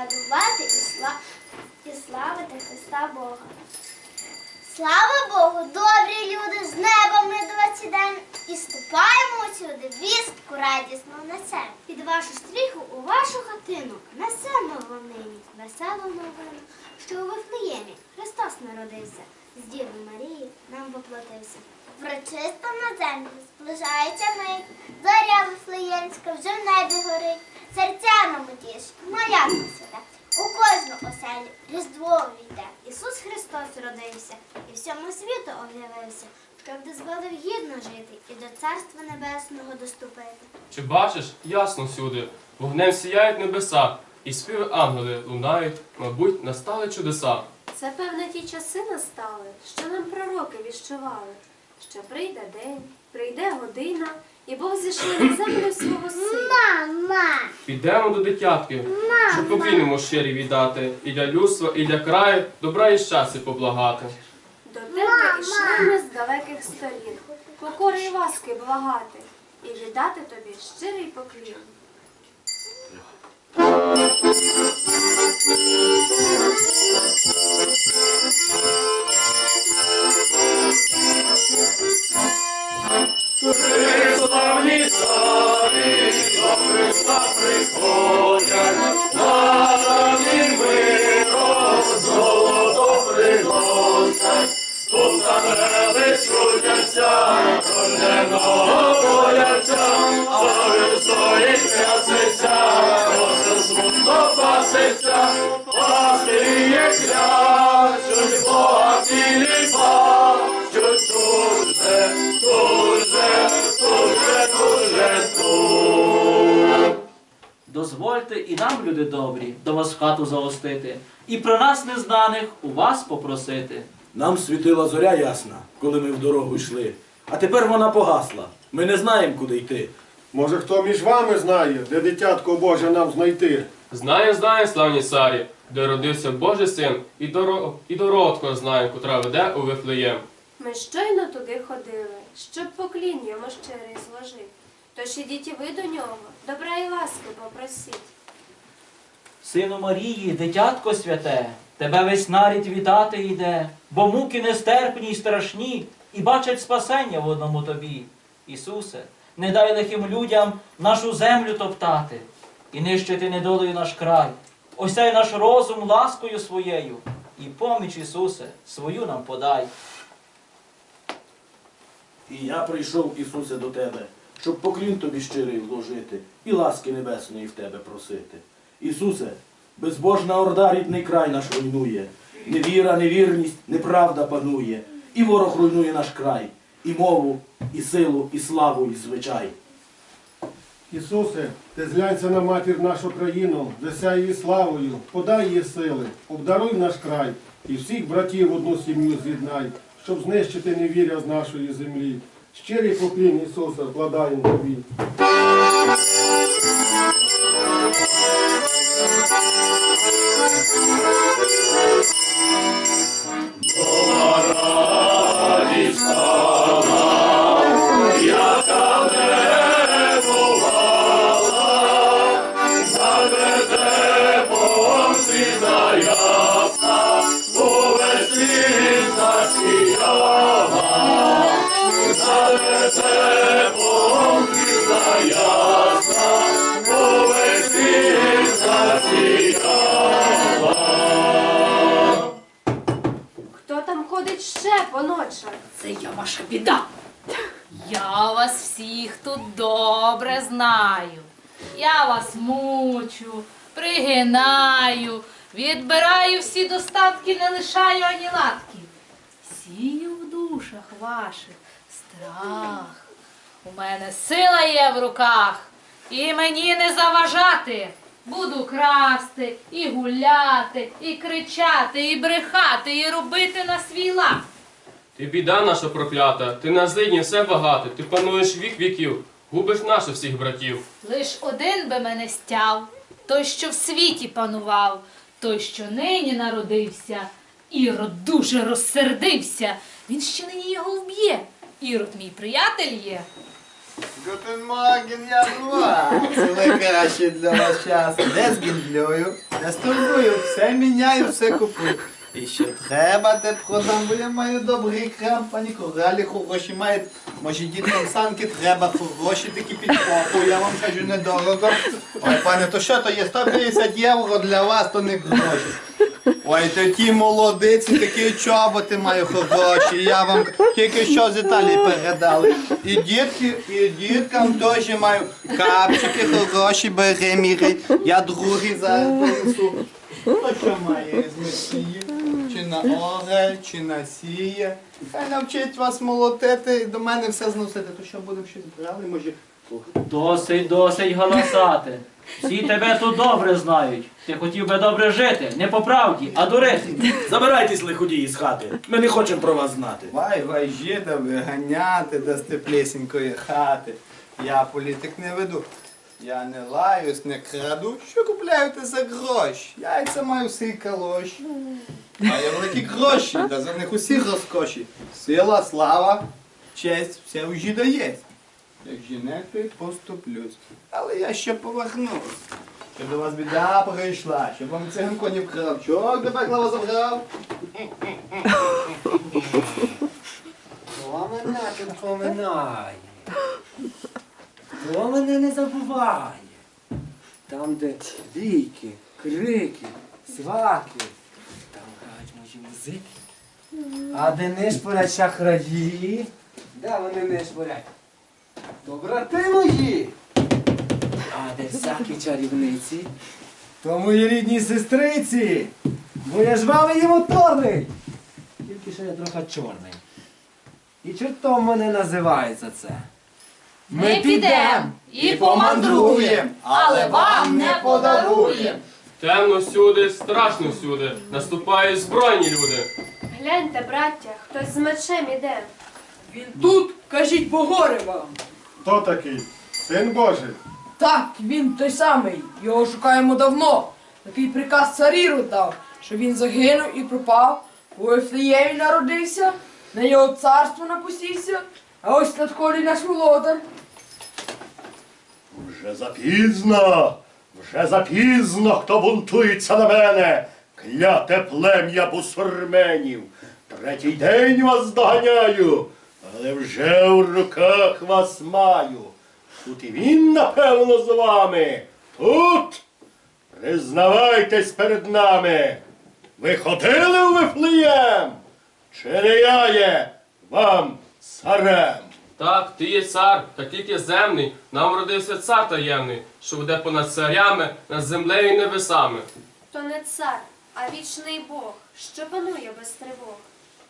колядувати і, сла... і славити Христа Бога. Слава Богу, добрі люди, з неба ми двадцять день і ступаємо усюди, вістку радісну несем. Під вашу стріху у вашу хатину несемо вам веселу новину, що у Вифлеємі Христос народився, з Діви Марії нам воплотився. Врочисто на землю зближається мить, зоря Вифлеємська вже в небі горить, серця нам утішить, малятко святе. У кожну Різдво війде. Ісус Христос родився і всьому світу об'явився, щоб дозволив гідно жити і до Царства Небесного доступити. Чи бачиш, ясно всюди, вогнем сіяють небеса, і співи ангели лунають, мабуть, настали чудеса. Це, певне, ті часи настали, що нам пророки віщували, що прийде день, прийде година, і Бог зійшли на землю свого сина. Мама! Підемо до дитятки, щоб поклінемо щирі віддати, і для людства, і для краю добра і щастя поблагати. До тебе ішли ми з далеких сторін, покори і ласки благати, і віддати тобі щирий поклін. Славні царі, до Христа приходять, народі миром золото приносять, тут ангели чудяться, кожного бояться, а висої трясеться, кожен смутно паситься, Бога Дозвольте і нам, люди добрі, до вас в хату загостити, і про нас незнаних у вас попросити. Нам світила зоря ясна, коли ми в дорогу йшли. А тепер вона погасла. Ми не знаємо, куди йти. Може, хто між вами знає, де дитятко Боже нам знайти? Знає, знає, славні царі, де родився Божий син, і, доро... і дородко знає, котра веде у Вифлеєм. Ми щойно туди ходили, щоб поклін йому щирий зложить. Тож ідіть і ви до нього, добра і ласки попросіть. Сину Марії, дитятко святе, тебе весь нарід вітати йде, бо муки нестерпні й страшні, і бачать спасення в одному тобі. Ісусе, не дай лихим людям нашу землю топтати і нищити недолею наш край. Осяй наш розум ласкою своєю, і поміч, Ісусе, свою нам подай. І я прийшов, Ісусе, до тебе, щоб поклін тобі щирий вложити і ласки небесної в тебе просити. Ісусе, безбожна орда рідний край наш руйнує, невіра, невірність, неправда панує, і ворог руйнує наш край, і мову, і силу, і славу, і звичай. Ісусе, ти зглянься на матір нашу країну, засяй її славою, подай їй сили, обдаруй наш край і всіх братів в одну сім'ю з'єднай, щоб знищити невіря з нашої землі. Щирий поклін Ісуса вкладаємо тобі. Хто ще? Це я ваша біда. Я вас всіх тут добре знаю. Я вас мучу, пригинаю, відбираю всі достатки, не лишаю ані латки. Сію в душах ваших страх. У мене сила є в руках, і мені не заважати. Буду красти, і гуляти, і кричати, і брехати, і робити на свій лад. Ти біда наша проклята, ти на злидні все багато, ти пануєш вік віків, губиш наших всіх братів. Лиш один би мене стяв, той, що в світі панував, той, що нині народився. Ірод дуже розсердився. Він ще нині його вб'є. Ірод мій приятель є. Morgen, я вас. Найкраще для вас час. Не згіндлюю, не стурбую, все міняю, все купую. І що треба, те я маю добрий крам, пані коралі хороші мають. Може діткам санки треба хороші такі підкопу, я вам кажу недорого. Ой, пане, то що то є 150 євро для вас, то не гроші. Ой, то ті молодиці, такі чоботи маю хороші. Я вам тільки що з Італії передали. І дітки, і діткам теж маю капчики хороші, бери міри. Я другий зараз принесу. Що має з Месії? Чи на оре, чи на сіє. Хай навчить вас молотити і до мене все зносити. То що будемо щось брали, може. Досить, досить галасати. Всі тебе тут добре знають. Ти хотів би добре жити, не по правді, а дурити. Забирайтесь лиходії з хати. Ми не хочемо про вас знати. Вай, вай, жіда виганяти до степлесенької хати. Я політик не веду. Я не лаюсь, не краду. Що купляєте за гроші? Яйця маю всі калоші. Маю великі гроші, та за них усі розкоші. Сила, слава, честь, все у жіда є. Як жінек, то поступлюсь. Але я ще повернусь. Щоб до вас біда прийшла, щоб вам циганко не вкрав. Чого до пекла вас забрав? Хто мене поминає? Хто не забуває? Там, де віки, крики, сваки, грають. А де не шпорять шахраї? Де вони не шпорять? То брати мої. А де всякі чарівниці? То мої рідні сестриці. Бо я ж вами є моторний. Тільки що я трохи чорний. І чортом мене називається це. Ми підем і помандруєм, але вам не подаруєм. Темно всюди, страшно всюди. Наступають збройні люди. Гляньте, браття, хтось з мечем іде. Він тут, кажіть, погоре вам. Хто такий? Син Божий. Так, він той самий. Його шукаємо давно. Такий приказ царіру дав, що він загинув і пропав. У Ефлеємі народився, на його царство напустився, а ось надходить наш володар. Вже запізно, вже запізно, хто бунтується на мене, кляте плем'я бусурменів. Третій день вас доганяю, але вже в руках вас маю. Тут і він, напевно, з вами. Тут. Признавайтесь перед нами. Ви ходили в Вифлеєм? Чи не я є вам царем? Так, ти є цар, та тільки земний. Нам родився цар таємний, що буде понад царями, над землею і небесами. То не цар, а вічний Бог, що панує без тривог.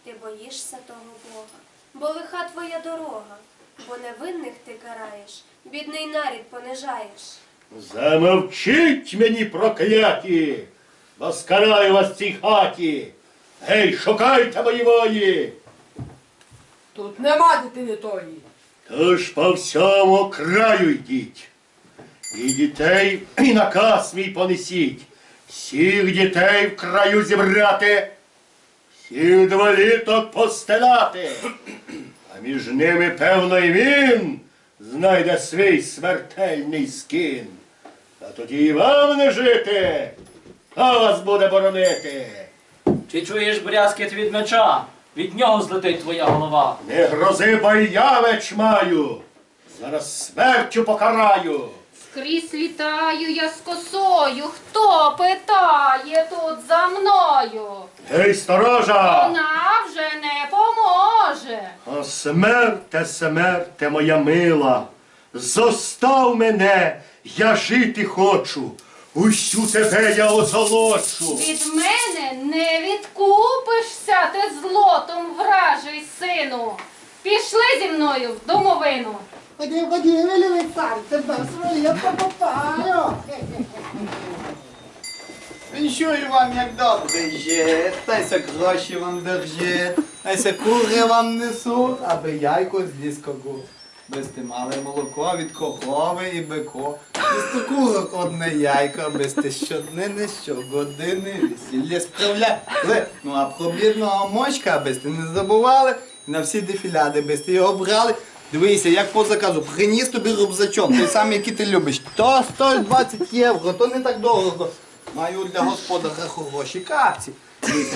Ти боїшся того Бога, бо лиха твоя дорога, бо невинних ти караєш, бідний нарід понижаєш. Замовчіть мені, прокляті, бо скараю вас в цій хаті. Гей, шукайте мої вої. Тут нема дитини тої. Тож по всьому краю йдіть. І дітей, і наказ мій понесіть. Всіх дітей в краю зібрати, всіх дволіток постеляти. А між ними, певно, і він знайде свій смертельний скин. А тоді і вам не жити, а вас буде боронити. Чи чуєш брязкіт від меча? Від нього злетить твоя голова. Не грози, бо й я меч маю. Зараз смертю покараю. Скрізь літаю я з косою. Хто питає тут за мною? Гей, сторожа! Вона вже не поможе. А смерте, смерте, моя мила, зостав мене, я жити хочу, усю тебе я озолочу. Від мене не відкупишся ти злотом, вражий сину. Пішли зі мною в домовину. Ходім, ходім, вилівий цар, тебе своє покопаю. Віншую вам, як добре жит, та гроші вам держить, та ся кури вам несуть, аби яйко з ліскогу. Мали молоко від корови і бико. Без ти одне яйко, без ти щоднини, щогодини, весілля справляли. Ну а про бідного мочка, без ти не забували, на всі дефіляди, без ти його брали. Дивися, як по заказу, приніс тобі рюкзачок, той самий, який ти любиш. То 120 євро, то не так дорого. Маю для господаря хороші капці.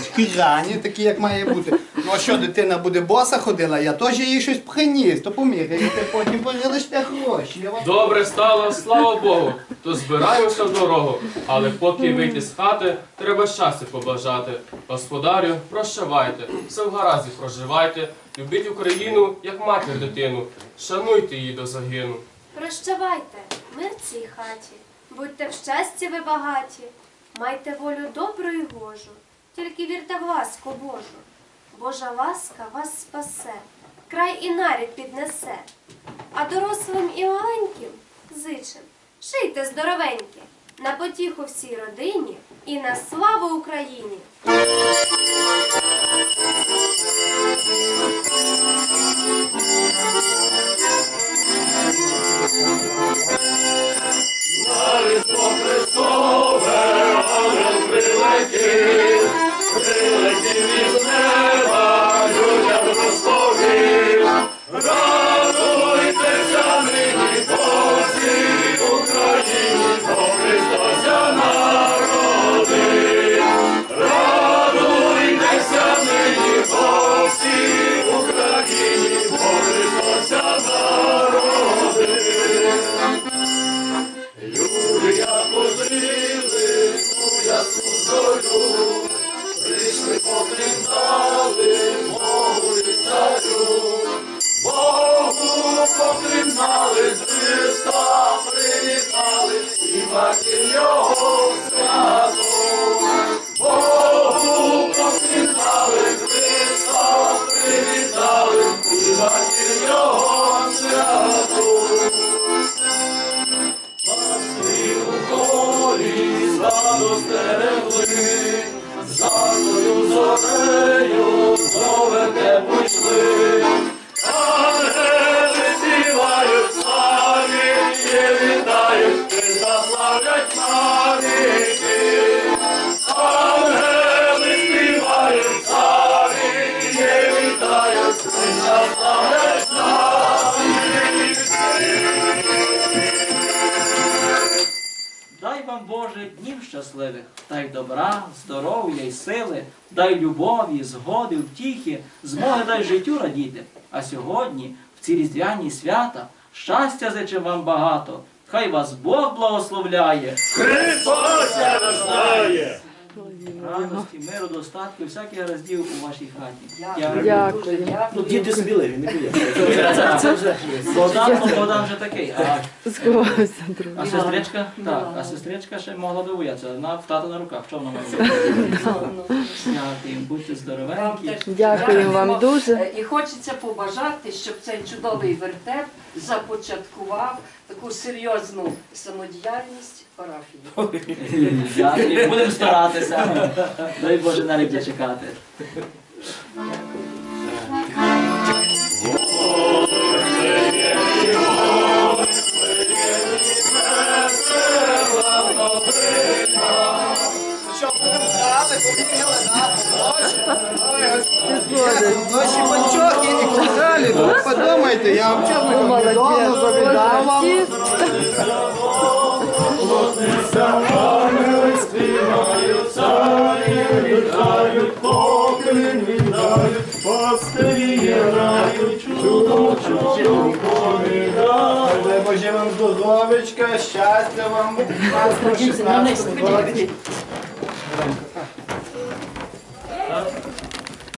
Шкіряні, такі, як має бути. Ну а що, дитина буде боса ходила, я теж їй щось приніс, то поміряєте, потім перелиште гроші. Я вам Добре стало, слава Богу, то збираємося в дорогу. Але поки вийти з хати, треба щастя побажати. Господарю, прощавайте, все в гаразді проживайте, любіть Україну, як матір дитину, шануйте її до загину. Прощавайте, мир цій хаті, будьте в щасті ви багаті, майте волю добру і гожу, тільки вірте в ласку Божу. Божа ласка вас спасе, край і нарід піднесе, а дорослим і маленьким зичим, шийте здоровенькі, на потіху всій родині і на славу Україні. Дай любові, згоди, втіхи, змоги дай життю радіти. А сьогодні, в ці різдвяні свята, щастя зичим вам багато. Хай вас Бог благословляє. Христос рождає! Радості, миру, достатку, і всяких гараздів у вашій хаті. Дякую. Ну, діти сміливі, не. Вже Богдан, ну, Богдан вже такий. А, а сестричка? Так, а сестричка ще могла би боятися. Вона в тата на руках. Що вона має? Дякую, будьте здоровенькі. Дякую вам дуже. І хочеться побажати, щоб цей чудовий вертеп започаткував таку серйозну самодіяльність парафії. Дякую, будемо старатися. Дай Боже на риб'я чекати. Наші панчохи і кохалі, ви подумайте, я вам чесно вдома завідав вам. Дай Боже вам здоровечка, щастя вам, 15 16 році.